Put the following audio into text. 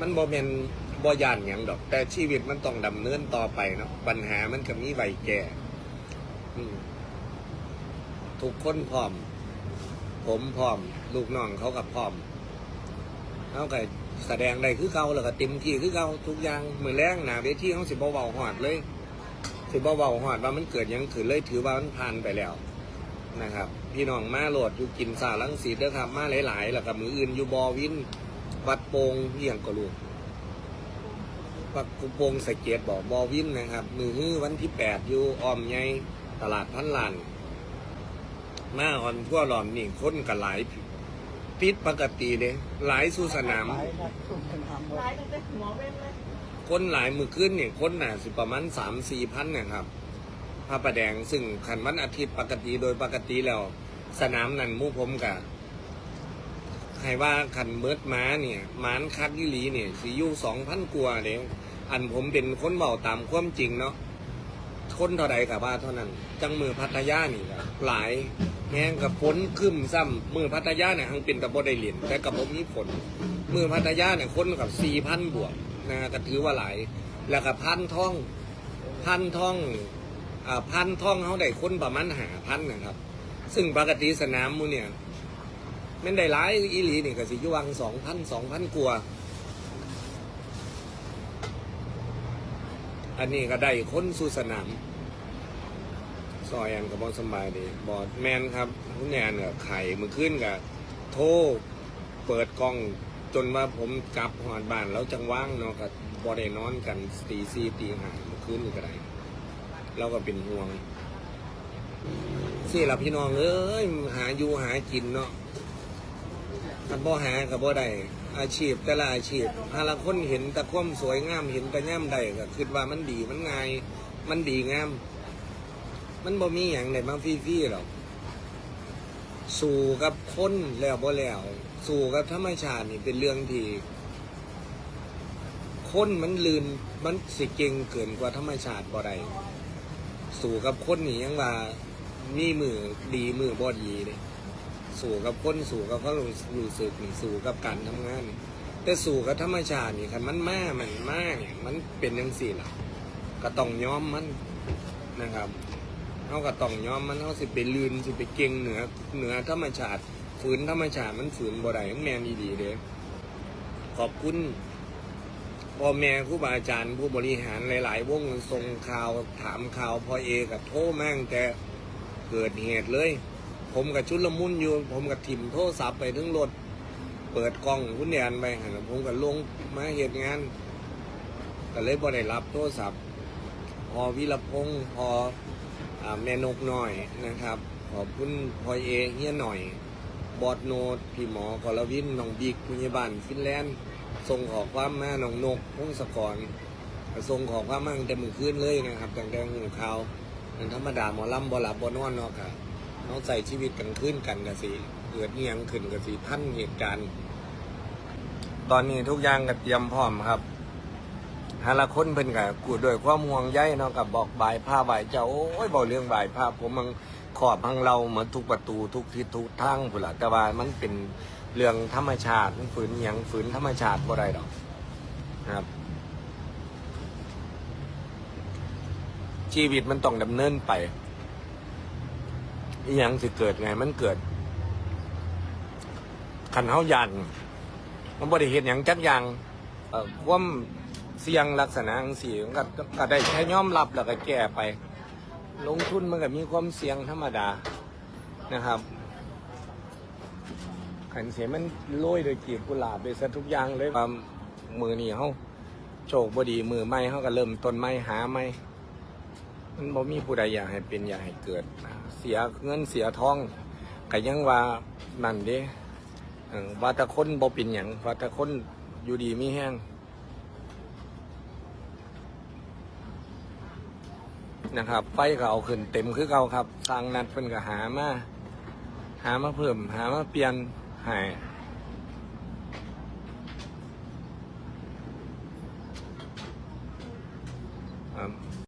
มันบ่เป็นบ่ยานหยังดอก แต่ชีวิตมันต้องดำเนินต่อไปเนาะปัญหามันก็มีไวแก่ทุกคนพร้อม ผมพร้อม ลูกน้องเขากับพร้อมเขาก็แสดงได้คือเก่าแล้วก็เต็มที่คือเก่าทุกอย่างมือแรงหนาเวทีเขาสิบเว้าหอดเลยสิบเว้าหอดว่ามันเกิดยังขึ้นเลยถือว่ามันผ่านไปแล้วนะครับ พี่น้องมาโหลดอยู่กินสาลังสีเด้อครับ มาหลายๆแล้วกับมืออื่นอยู่บอวิน วัดโปงเยี่ยงก็ลูกวัดกุโปงสะเก็ดบอกบอวินนะครับ มือฮื้อวันที่แปดอยู่ออมใหญ่ตลาดพันลานมาอ่อนทั่วหลอมนี่ค้นกันหลายพิษปกติเลยหลายสู่สนามหลายนักสุ่มสนามหมดร้ายตั้งแต่หัวเว้นเลยคนหลายมือขึ้นเนี่ยคนหน่ะสิประมาณสามสี่พันนะครับพระประแดงซึ่งขันวันอาทิตย์ปกติโดยปกติแล้ว สนามนั้นหมู่ผมกะ ใครว่าขันเบิดม้าเนี่ยม้านคัดยี่หลีเนี่ยสิอยู่สองพันกว่าเด้อันผมเป็นคนเบาตามความจริงเนาะคนเท่าใดกับว่าเท่านั้น จังมือพัทยานี่ก็หลายแห้งกับฝนขึ้นซ้ำมือพัทยาเนี่ยทั้งเป็นกับบ่ได้เหรียญแต่กับผมมีฝนมือพัทยาเนี่ยคนกับสี่พันบวกนะก็ถือว่าหลายแล้วก็พันท่อง พันท่องอ่าพันท่องเขาได้คนประมาณหาพันนะครับ ซึ่งปกติสนามมูเนี่ย มันได้หลายอีหลีนี่ก็สิอยุวังสองพันสองพันกว่าอันนี้ก็ได้คนสู่สนามซอยอันกับบอสบายดีบอดแมนครับคุณแนนกับไข่มือขึ้นกับโทรเปิดกล้องจนว่าผมกลับหอดบ้านแล้วจังว่างเนาะกับบอได้นอนกันตีสี่ตีห้าเมื่อคืนนี่ก็ได้เราก็เป็นห่วงสี่ละพี่น้องเอ้ยหาอยู่หากินเนาะ ถ้าบ่หากับบ่ได้อาชีพแต่ละอาชีพถ้าละคนเห็นแต่ความสวยงามเห็นแต่ง่มใดก็คิดว่ามันดีมันง่าย มันดีงาม มันบ่มีอย่างไหนมางฟรีๆหรอกสู่กับคนแล้วบ่แล้ว สู่กับธรรมชาตินี่เป็นเรื่องที่คนมันลืนมันสิเก่งเกินกว่าธรรมชาติบ่ได้สู่กับคนนี่ยังว่ามีมือดีมือบ่ดีเลย สู่กับคนสู่กับเขารู้สึกนี่สู่กับการทำงานนี่แต่สู่กับธรรมชาตินี่คันมันมามันมาเนี่ยมันเป็นจังซี่ล่ะก็ต้องย้อมมันนะครับเขาก็ต้องย้อมมันเขาสิไปลืนสิไปเก่งเหนือเหนือธรรมชาติฝืนธรรมชาติมันฝืนบ่ได้มันแมนดีๆเด้ขอบคุณพ่อแม่ครูบาอาจารย์ผู้บริหารหลาย ๆ วงส่งข่าวถามข่าวพอเอกับโทรแม่งแต่เกิดเหตุเลย ผมกับชุดละมุนอยู่ ผมกับถิ่มโทรศัพท์ไปถึงรถ เปิดกล้องคุณแดนไปหันผมกับลงมาเหตุงานก็เลยบ่ได้รับโทรศัพท์ พอวิรพงษ์พออแม่นกหน่อยนะครับ ขอบคุณพอเอเฮียหน่อย บอดโนดพี่หมอกรวินน้องบิ๊กพยาบาลฟินแลนด์ส่งขอความมาน้องนกพงศกรส่งขอความมาตั้งแต่มือคืนเลยนะครับตั้งแต่หูข่าวมันธรรมดาหมอลำบ่หลับบ่นอนเนาะค่ะ เขาใส่ชีวิตกันขึ้นกันกันสิเกิดเงียงขึ้นกันสิท่านเหตุการณ์ ตอนนี้ทุกอย่างก็เตรียมพร้อมครับหาละคนเพิ่นก็กูด้วยความห่วงใยเนาะกับบอกบายผ้าบายเจ้าโอ้ยบอกเรื่องบายผ้าผมมันขอบพังเราเหมือนทุกประตูทุกทิศทุกทางพุ่นละแต่ว่ามันเป็นเรื่องธรรมชาติมันฝืนหยังฝืนธรรมชาติบ่ได้ดอกนะครับ ชีวิตมันต้องดำเนินไป อหยังสิเกิดไงมันเกิดขันเฮายัน มันบ่ได้เห็นอย่างจักอย่างเอ่อความเสี่ยงลักษณะจังซี่มันก็ก็ได้แค่ยอมรับแล้วก็แก้ไป ลงทุนมันก็มีความเสี่ยงธรรมดานะครับขันเสียมันโรยโดยกีบกุหลาบไปซะทุกอย่างเลยความมือนี่เฮาโชคบดีมือใหม่เฮาก็เริ่มต้นใหม่หาใหม่มันบ่มีผู้ใดอยากให้เป็นอยากให้เกิด เสียเงินเสียทองก็ยังว่านั่นเด้ว่าตะคนบ่เป็นอยังว่าตะคนอยู่ดีมีแห้งนะครับ ไฟก็เอาขึ้นเต็มคือเก่าครับสร้างนัดเพิ่นก็หามา หามาเพิ่ม หามาเปลี่ยนให้